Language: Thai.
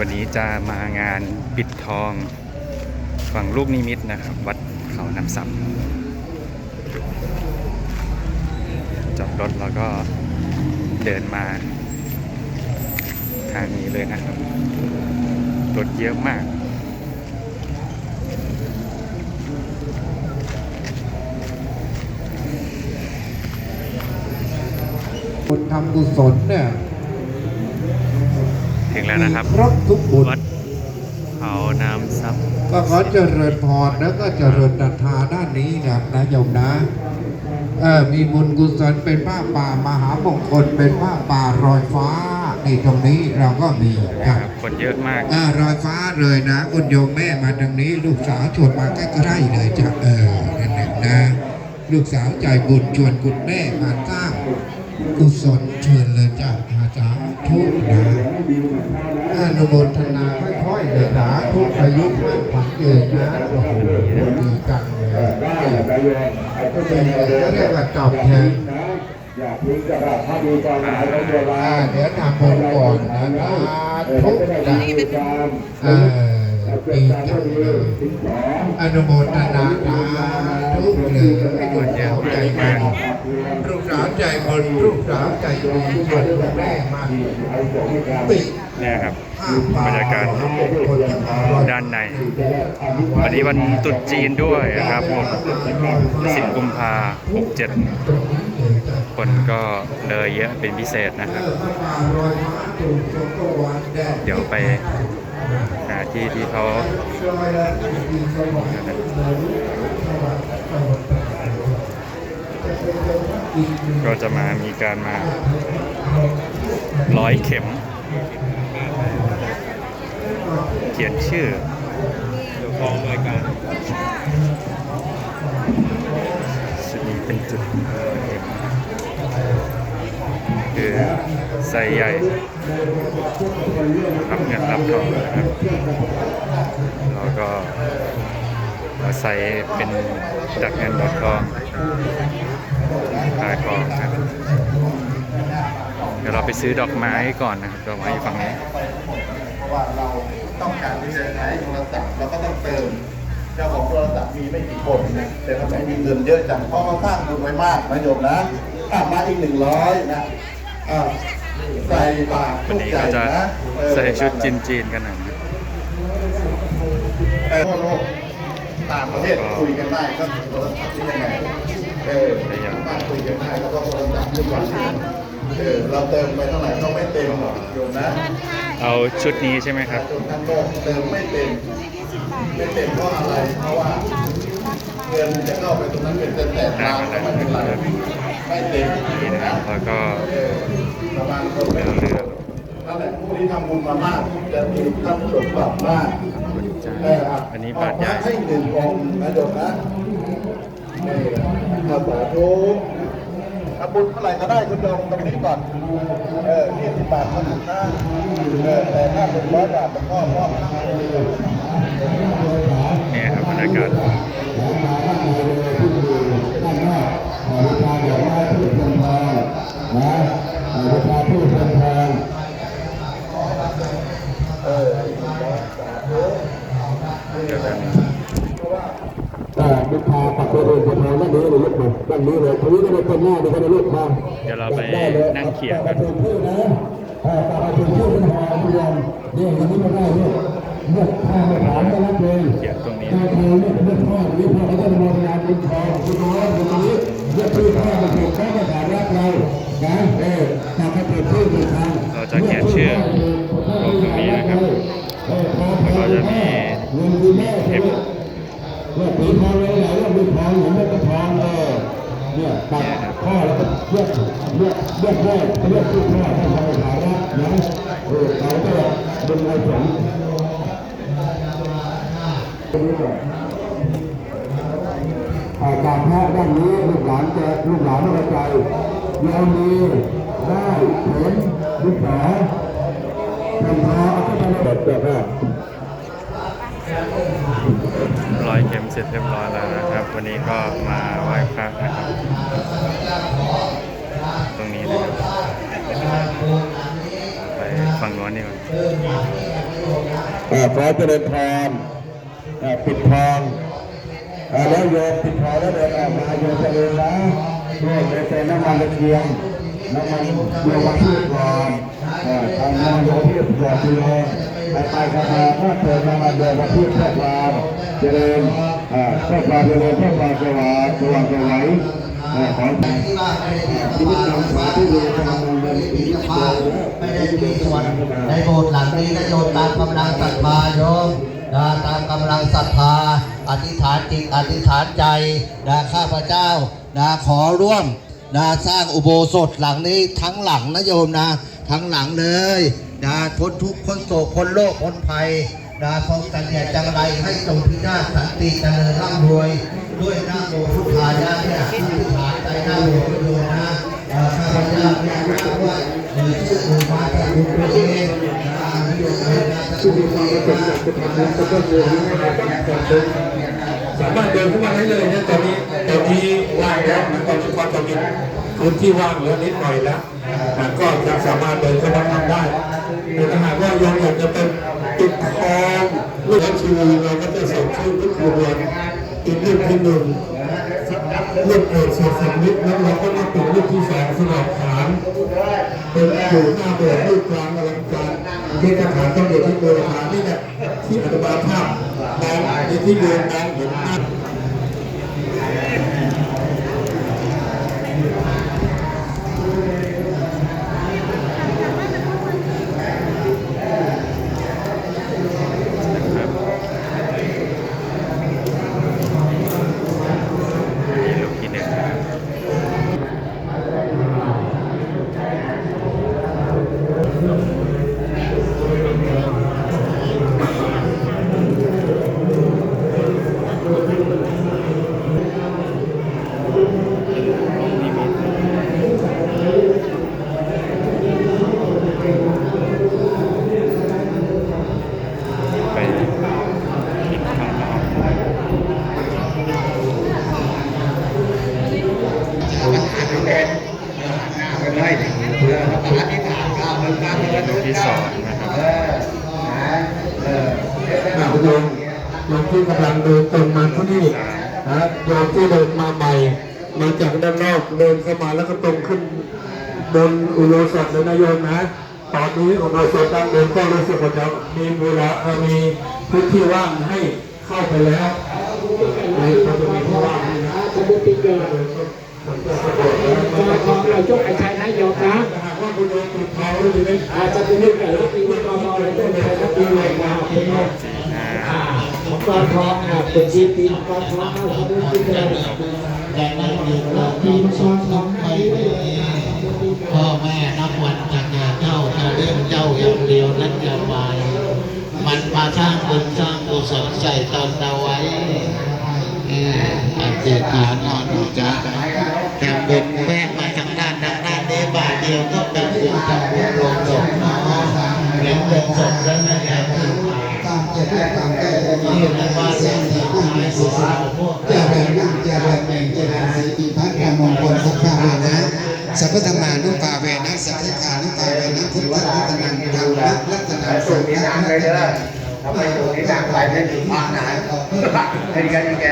วันนี้จะมางานปิดทองฝั่งลูกนิมิตนะครับ วัดเขาน้ำซับจอดรถแล้วก็เดินมา ทางนี้เลยนะครับ รถเยอะมากบุญทำกุศลเนี่ย ถึงแล้วนะครับมีครบทุกบุญวัดเขาน้ำซับก็ขอเจริญพรแล้วก็เจริญศรัทธาด้านนี้นะนะโยมนะเออมีบุญกุศลเป็นผ้าป่ามหามงคลเป็นผ้าป่ารอยฟ้าในตรงนี้เราก็มีนะนะครับคนเยอะมากอ่ารอยฟ้าเลยนะคุณโยมแม่มาทางนี้ ลูกสาวชวนมาใกล้ๆเลยจ้ะเออนั่นแหละนะลูกสาวใจบุญชวนคุณแม่มาสร้างกุศลเชิญเลยจ้ะ สาจารย์ทุกนะอนุโมทนาค่อยๆเลยนะทุกอายุมั่นขวัญยืนนะโอ้โหดีจังเลยเป็นเรียกว่าตอบแทนอย่าทิ้งกระดาษถ้าดูตอนไหนแล้วโบราอาเดี๋ยวทำบุญก่อนนะทุกนะ เออดีจังอนุโมทนาสาธุเลยให้ลูกสาวใจบุญลูกสาวใจบุญลูกสาวใจดีชวนคุณแม่มาปิดนี่ครับบรรยากาศด้านใน วันนี้วันตรุษจีนด้วยนะครับผมสิบกุมภาหกเจ็ดคนก็เลยเยอะเป็นพิเศษนะครับ เดี๋ยวไป ที่ที่เขาก็จะมามีการมาร้อยเข็ม เขียนชื่อกองรายการจุดนี้เป็นจุดคือไซส์ใหญ่ รับเงินรับทองนะครับแล้วก็ใส่เป็นดักเงินดักทองขายของครับเดี๋ยวเราไปซื้อดอกไม้ก่อนนะครับดอกไม้อยู่ฝั่งนี้เพราะว่าเราต้องการที่จะใช้โทรศัพท์เราก็ต้องเติมเจ้าของโทรศัพท์มีไม่กี่คนนะแต่ทำไมมีเงินเยอะจังเพราะเขาสร้างบุญไว้มากนะโยมนะอะมาอีกหนึ่งร้อยนะอะ ใส่บาตรวัทุนกนี้ใจก็จะนะเออใส่ชุดจีนๆกันหน่อยนะเออทั่วโลกต่างประเทศคุยกันได้ก็โทรศัพท์ที่ยังไงเออบ้านคุยกันได้แล้วก็โทรศัพท์ทุกวันเออเราเติมไปเท่าไหร่ก็ไม่เต็มหรอกโยมนะเอาชุดนี้ใช่ไหมครับจนทั้งโลกเติมไม่เต็มไม่เต็มเพราะอะไรเพราะว่า เงินจะเข้าไปตรงนั้นเป็นแสนล้านก็ไม่เป็นไรไม่เต็มนี่นะครับแล้วก็ประมาณคนเป็นเรื่องนั่นแหละผู้ที่ทำบุญมามากจะมีท่านสมบัติมากคุณจ้าเอออันนี้บาทใหญ่ให้หนึ่งองค์นะโยมนะนี่ข้าสาธุทำบุญเท่าไหร่ก็ได้คุณโยมตรงนี้ก่อน เออยี่สิบบาทเท่านั้นนะเออแต่ถ้าเป็นร้อยบาทมันก็ม อบให้เลยเนี่ยครับบรรยากาศเออเดี๋ยวจะมีอ่าลูกค้าปักตัวเองคนทางด้านนี้เลยลูกมาด้านนี้เลยตรงนี้ก็ได้เป็นหน้าดีก็ได้ลูกมาเดี๋ยวเราไปนั่งเขียนปกัระนตูชื่อนะอ่าประตูชื่อเป็นหอทุกอย่างเนี่ยอย่างนี้ไม่ได้ลูก เลือกข้าไม่ถามไม่รับเลยเขียนตรงนี้ข้าเธอเนี่ยเลือกพ่อหรือพ่อเขาจะมองงานเป็นทองคุณน้อยตรงนี้เลือกชื่อพ่อมาถูกเขาไม่ถามรับเรานะเออถ้าเขาเปิดชื่อเป็นทางเราจะเขียนชื่อลงตรงนี้นะครับเออพอแล้วก็จะมีเงินคือแม่เข็มเลือกสีทองเลยไหนเลือกสีทองเหมือนเลือกกระทองเออเนี่ยตัดพ่อแล้วก็เลือกเลือกเลือกแม่เลือกชื่อพ่อให้ทำฐานะนะเออเขาก็ดึงเอาผลอา การแพทย์ด้านนี้ลูกหลานจะลูกหลานไม่เข้าใจเรามีได้เห็นลูกสาวเป็นพอเอาเข้าไปในแบบแบบร้อยเข็มเสร็จเรียบร้อยแล้วนะครับ วันนี้ก็มาไหว้พระนะครับ ตรงนี้นะครับไปฝั่งโน้นดีกว่าเอ่อขอเจริญพร ปิดทองแล้วโยมปิดทองแล้วเดินออกมาโยมจะเจริญนะด้วยเจริญน้ำมันตะเกียงน้ำมันโยมมาที่ก่อนเอ่อทางน้ำโยมที่ก่อนที่เลยไปไปกันมาถ้าเกิดน้ำมันโยมมาที่พวกเราเจริญเอ่อพวกเราเจริญพวกเราสว่างสว่างสวัยเอ่อขอชีวิตนำสาที่ดีทางเงินปีนี้มาไม่ได้มีส่วนในโบสถ์หลังนี้นะโยมตามกำลังศรัทธาโยม นะตามกำลังศรัทธา อธิษฐานจิตอธิษฐานใจนะข้าพเจ้านะขอร่วมนะสร้างอุโบสถหลังนี้ทั้งหลังนะโยมนะ ทั้งหลังเลยนะพ้นทุกข์พ้นโศกพ้นโรคพ้นภัยนะทรงสัญญาจังไรให้จงพินาศสันติเจริญร่ำรวย ด้วยหน้าโมพุทธายะเนี่ยอธิษฐานใจหน้าโมพุทโธนะข้าพเจ้าเนี่ยนะว่าเอ่อชื่ออุมาตะบุญเอง นะนิยมเลยนะชื่ออุมาตะบุญตัวเองนะสามารถเดินเข้ามาได้เลยนะตอนนี้ตอนนี้ว่างแล้วนะตอนนี้ความตอนนี้พื้นที่ว่างเหลือนิดหน่อยแล้วก็ยังสามารถเดินเข้ามาทำได้แต่ถ้าหากว่าโยมอยากจะเป็นติดทองลูกชูเราก็จะส่งชื่อทุกครัวเรือนอีกรุ่นที่หนึ่งรุ่นเอกเศษสมิทแล้วเราก็มาเป็นรุ่นที่สองสลับฐานเป็นอยู่หน้าโบสถ์รูปกลางอลังการ ที่ทหารต้องอยู่ที่โบราณนี่แหละที่อนุบาลภาพในในที่เดินนั้นเลูกที่หนึ่งนะครับ ไปกินข้าวน้อง ลูกที่สองนะครับอะโยมโยมที่กำลังเดินตรงมาที่นี่นะโยมที่เดินมาใหม่ มาจากด้านนอกเดินเข้ามาแล้วก็ตรงขึ้นบนอุโบสถเลยนะโยมนะตอนนี้อุโบสถด้านบนก็รู้สึกว่าจะมีเวลาเอ่อมีพื้นที่ว่างให้เข้าไปแล้วเลยก็จะมีที่ว่างให้นะสมุติเกิดก็ของเรายกไอ้ชัยนายกนะถ้าหาก ว่าคุณโยมติดเท้าหรือไม่อาจจะเป็นเรื่องแต่ละปีกองเราเลยต้องใช้ทัพปีเลยมาเป็นสี่ห้าอ่าของกองทองอะเป็นชีปีกองทองเขาเขาเป็นชีเป็นและนั่นคือเราปีมังกรทองไปพ่อแม่นับวันจากแก่เจ้าจะเลี้ยงเจ้าอย่างเดียวนั้นอย่าไปมันมาสร้างบุญสร้างกุศลใส่ตนเอาไว้อออธิษฐาน ทำไมตรงนี้นางไปไม่ถึงภาคไหนเป็นกันยังไง